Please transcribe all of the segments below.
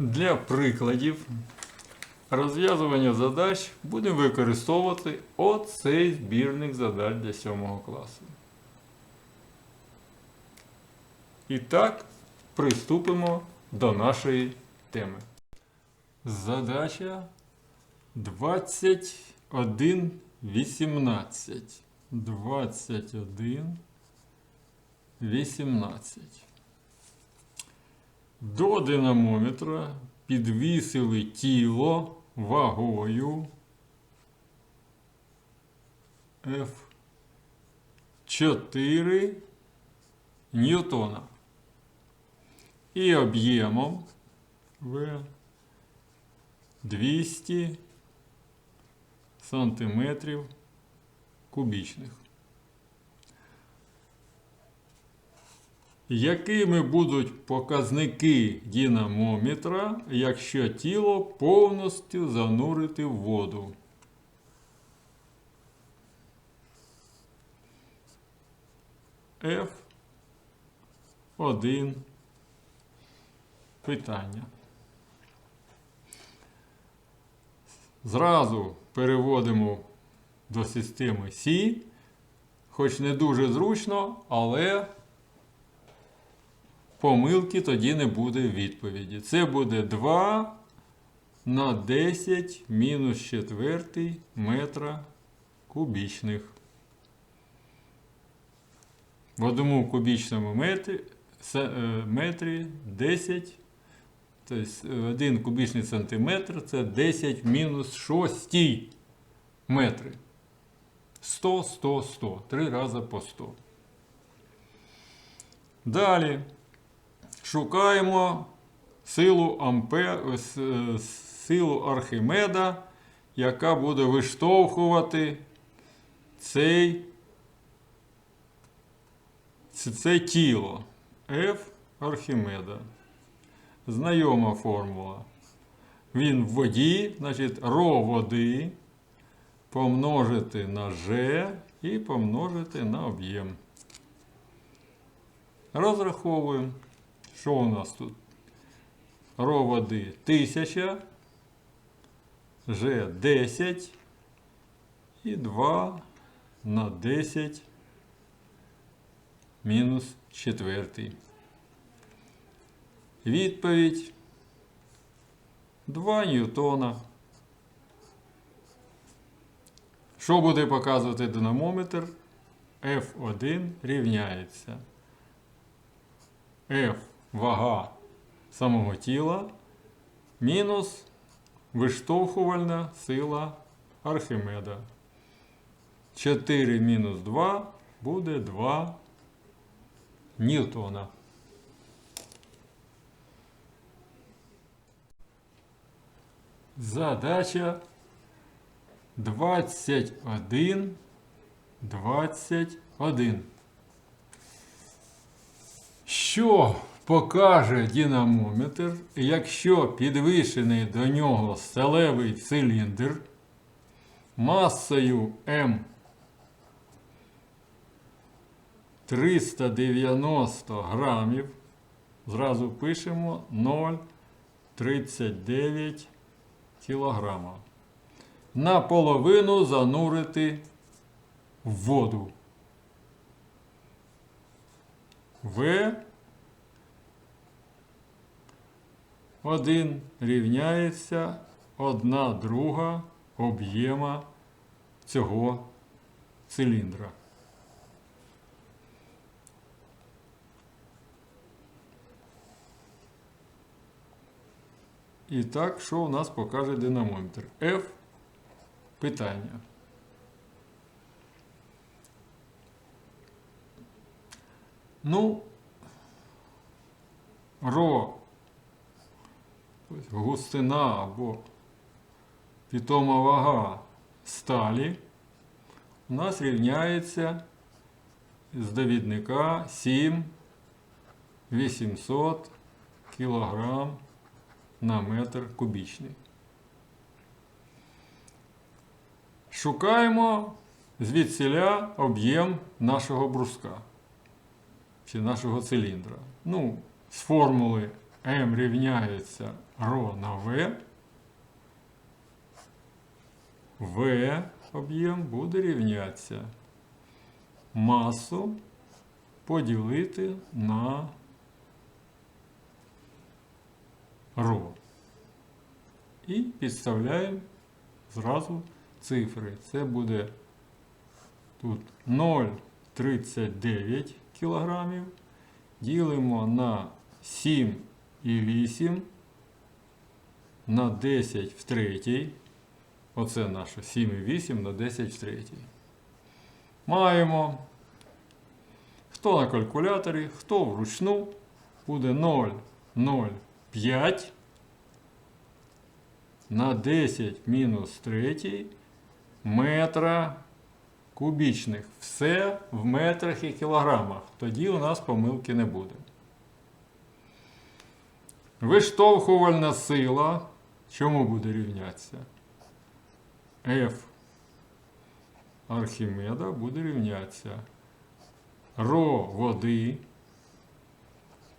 Для прикладів розв'язування задач будемо використовувати оцей збірник задач для 7 класу. І так, приступимо до нашої теми. Задача 21.18. 21. 18. До динамометра підвісили тіло вагою F4 ньютона і об'ємом В 200 сантиметрів кубічних. Якими будуть показники динамометра, якщо тіло повністю занурити в воду? F1 питання. Зразу переводимо до системи Сі, хоч не дуже зручно, але помилки тоді не буде відповіді. Це буде 2 на 10 мінус четвертий метра кубічних. В одному кубічному метрі, е, метрі 10, тобто 1 кубічний сантиметр це 10 мінус 6 метри. 100, 100, 100. Три рази по 100. Далі шукаємо силу Ампер, е, силу Архімеда, яка буде виштовхувати цей, це, це тіло F Архімеда. Знайома формула. Він в воді, значить, ро води помножити на G і помножити на об'єм. Розраховуємо, що у нас тут? Ро води 1000, G 10 і 2 на 10 мінус четвертий. Відповідь 2 ньютона. Що буде показувати динамометр? F1 рівняється. F вага самого тіла мінус виштовхувальна сила Архімеда. 4 мінус 2 буде 2 ньютона. Задача 21, 21. Що покаже динамометр, якщо підвішений до нього сталевий циліндр масою М 390 грамів, зразу пишемо 0,39 кілограма. Наполовину занурити в воду. В 1 рівняється 1 друга об'єма цього циліндра. І так, що у нас покаже динамометр? F питання. Ну, ро, густина або питома вага сталі у нас рівняється з довідника 7 800 кілограм на метр кубічний. Шукаємо звідсіля об'єм нашого бруска чи нашого циліндра. Ну, з формули М рівняється ро на В. В об'єм буде рівнятися масу поділити на ро. І підставляємо зразу цифри. Це буде тут 0,39 кілограмів. Ділимо на 7,8 на 10 в третій. Оце наше 7,8 на 10 в третій. Маємо. Хто на калькуляторі, хто вручну, буде 0,05 на 10 мінус 3 метра кубічних. Все в метрах і кілограмах. Тоді у нас помилки не буде. Виштовхувальна сила. Чому буде рівнятися? F Архімеда буде рівнятися Ро води,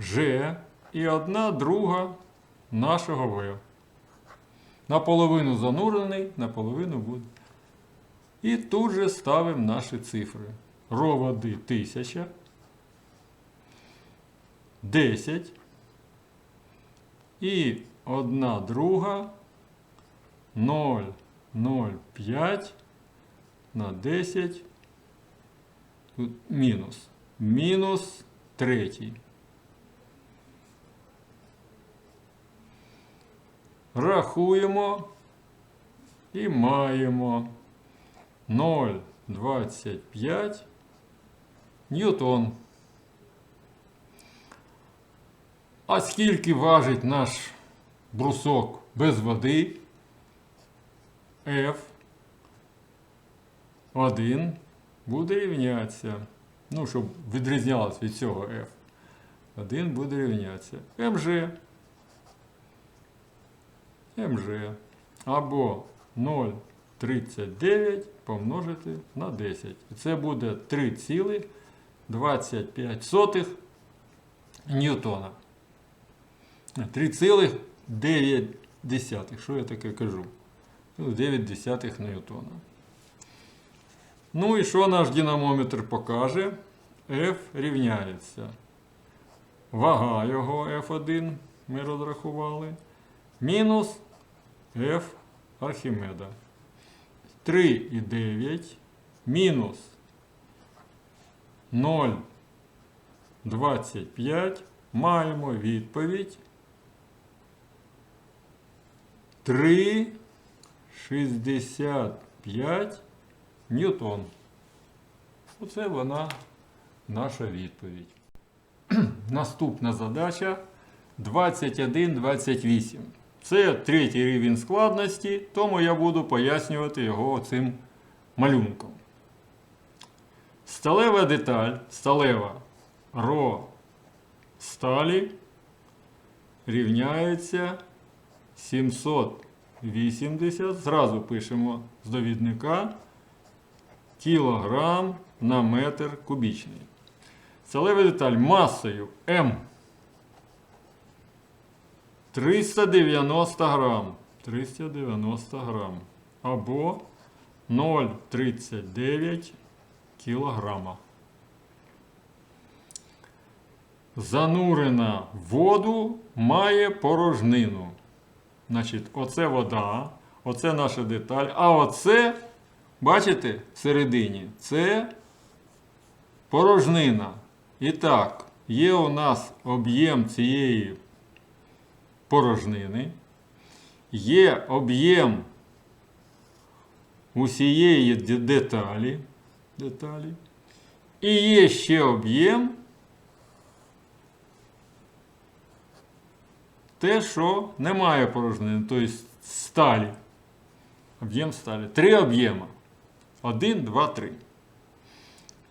Ж і одна друга нашого В. Наполовину занурений, наполовину буде. І тут же ставимо наші цифри. Ро води 1000, 10 і одна друга 0,05 на 10. Тут мінус. Мінус третій. Рахуємо і маємо 0,25 ньютон. А скільки важить наш брусок без води? F 1 буде рівнятися. Ну, щоб відрізнялось від цього F. 1 буде рівнятися. МЖ. МЖ. Або 0,39 помножити на 10. І це буде 3,25 ньютона. 3,9. Що я таке кажу? 9 десятих ньютона. Ну і що наш динамометр покаже? F рівняється. Вага його F1 ми розрахували. Мінус F Архімеда. 3,9 мінус 0,25 маємо відповідь 3,65 ньютон. Оце вона наша відповідь. Наступна задача 21-28. Це третій рівень складності, тому я буду пояснювати його цим малюнком. Сталева деталь, сталева ро сталі рівняється 780. Зразу пишемо з довідника кілограм на метр кубічний. Сталева деталь масою М 390 грам. 390 грам. Або 0,39 кілограма. Занурена в воду має порожнину. Значить, оце вода, оце наша деталь. А оце, бачите, всередині, це порожнина. І так, є у нас об'єм цієї порожнини, є об'єм усієї деталі, деталі, і є ще об'єм те, що немає порожнини, тобто сталі. Об'єм сталі. Три об'єми. Один, два, три.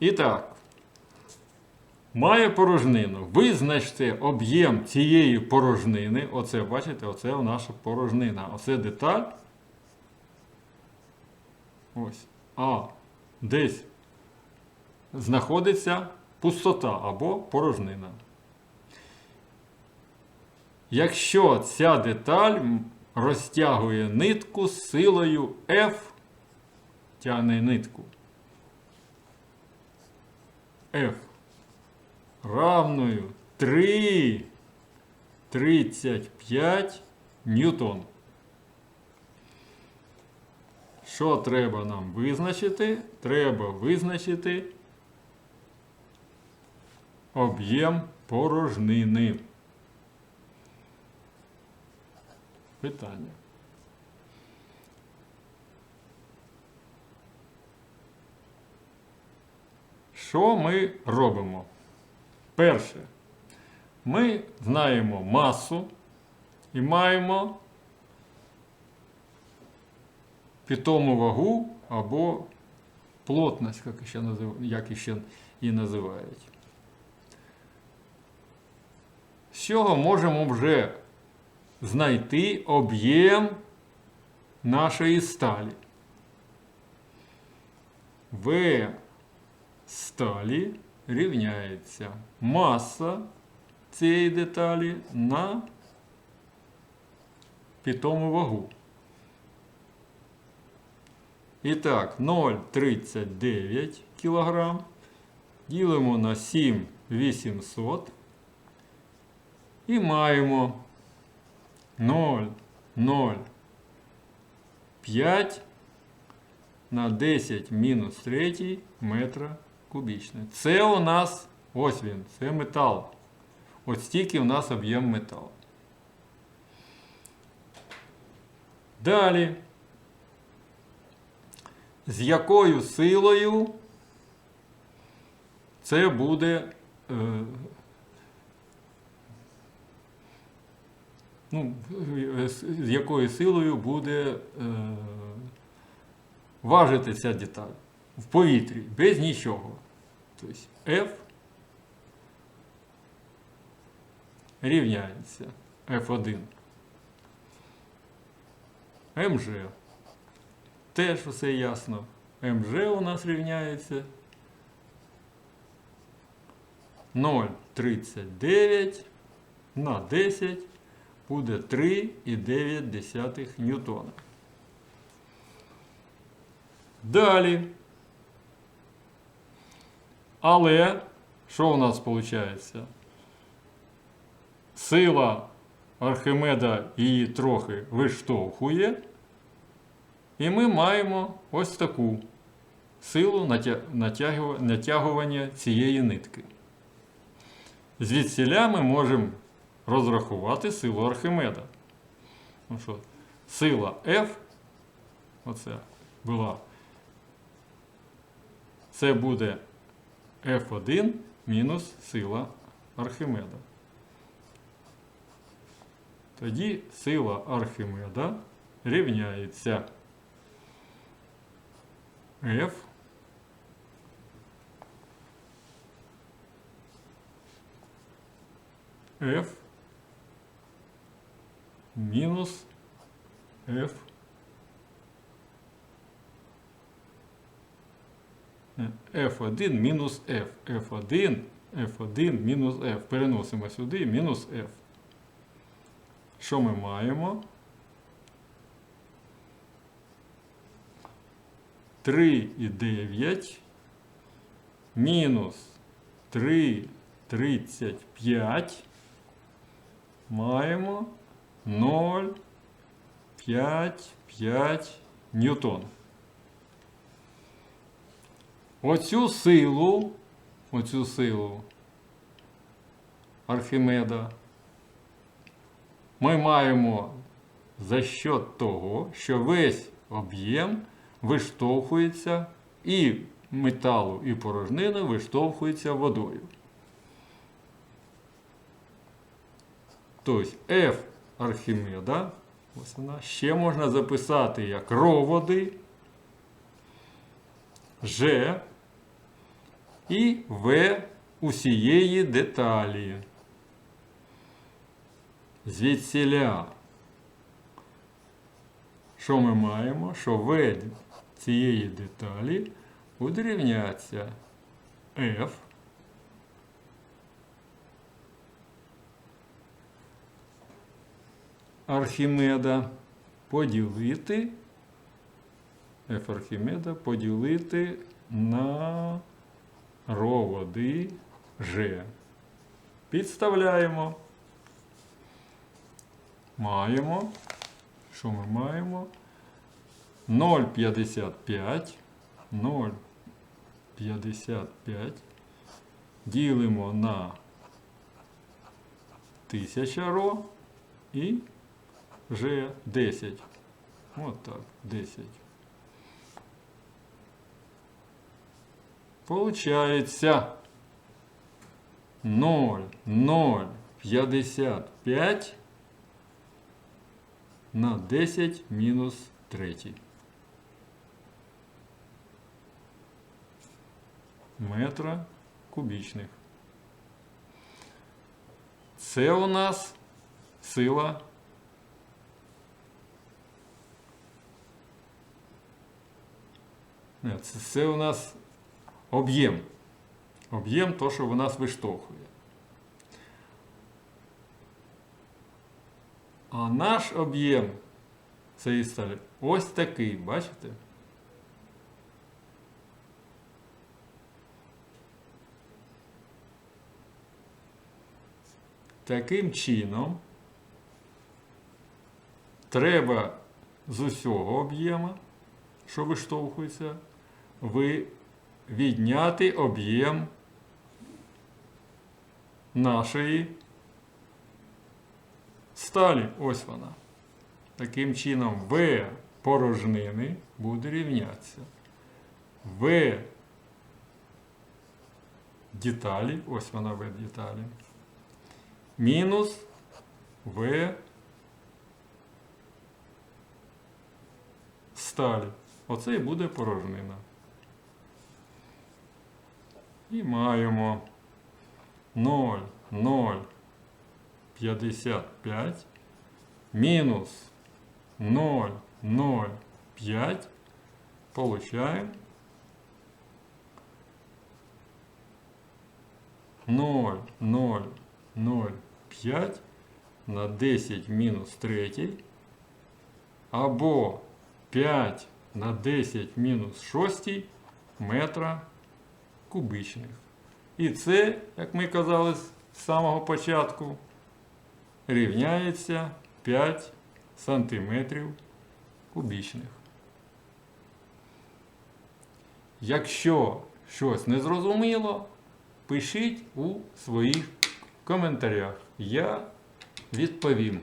І так. Має порожнину. Визначте об'єм цієї порожнини. Оце, бачите, оце наша порожнина. Оце деталь. Ось. А десь знаходиться пустота або порожнина. Якщо ця деталь розтягує нитку з силою F, тягне нитку. F равною 3 35 ньютон. Що треба нам визначити? Треба визначити об'єм порожнини. Питання. Що ми робимо? Перше, ми знаємо масу і маємо питому вагу або плотність, як ще, назив... як ще і називають. З цього можемо вже знайти об'єм нашої сталі. В сталі рівняється маса цієї деталі на питому вагу. І так, 0,39 кг ділимо на 7,800 і маємо 0,05 на 10 мінус 3 метра кубічний. Це у нас, ось він, це метал. Ось стільки у нас об'єм металу. Далі. З якою силою це буде ну, з якою силою буде е, важити ця деталь в повітрі, без нічого. Тобто F рівняється F1. МЖ. Теж все ясно. МЖ у нас рівняється 0,39 на 10 буде 3,9 ньютона. Далі. Але, що у нас виходить? Сила Архимеда її трохи виштовхує. І ми маємо ось таку силу натягування цієї нитки. Звідсіля ми можемо розрахувати силу Архимеда. Ну що, сила F, оце була. Це буде F1 мінус сила Архимеда. Тоді сила Архимеда рівняється F F мінус F F1 мінус F. F1, F1 мінус F. Переносимо сюди мінус F. Що ми маємо? 3,9 мінус 3,35 маємо 0,55 ньютон. Оцю силу, оцю силу Архімеда ми маємо за счет того, що весь об'єм виштовхується і металу, і порожнини виштовхується водою. Тобто F Архімеда, ось вона, ще можна записати як роводи G і В усієї деталі. Звідсіля. Що ми маємо? Що В цієї деталі буде рівнятися F Архімеда поділити F Архімеда поділити на ро води G. Підставляємо. Маємо. Що ми маємо? 0,55. 0,55 ділимо на 1000 ро і вже 10. От так, 10. Получається 0,055 на 10 мінус 3. Метра кубічних. Це у нас сила Це, це у нас об'єм. Об'єм то, що в нас виштовхує. А наш об'єм цієї сталі ось такий, бачите? Таким чином треба з усього об'єма, що виштовхується, ви відняти об'єм нашої сталі. Ось вона. Таким чином, В порожнини буде рівнятися. В деталі, ось вона В деталі, мінус В сталі. Оце і буде порожнина. І маємо 0, 0, 55 мінус 0, 0, 5. Получаємо 0, 0, 0, 5 на 10 мінус 3 або 5 на 10 мінус 6 метра кубичних. І це, як ми казали з самого початку, рівняється 5 сантиметрів кубічних. Якщо щось не зрозуміло, пишіть у своїх коментарях. Я відповім.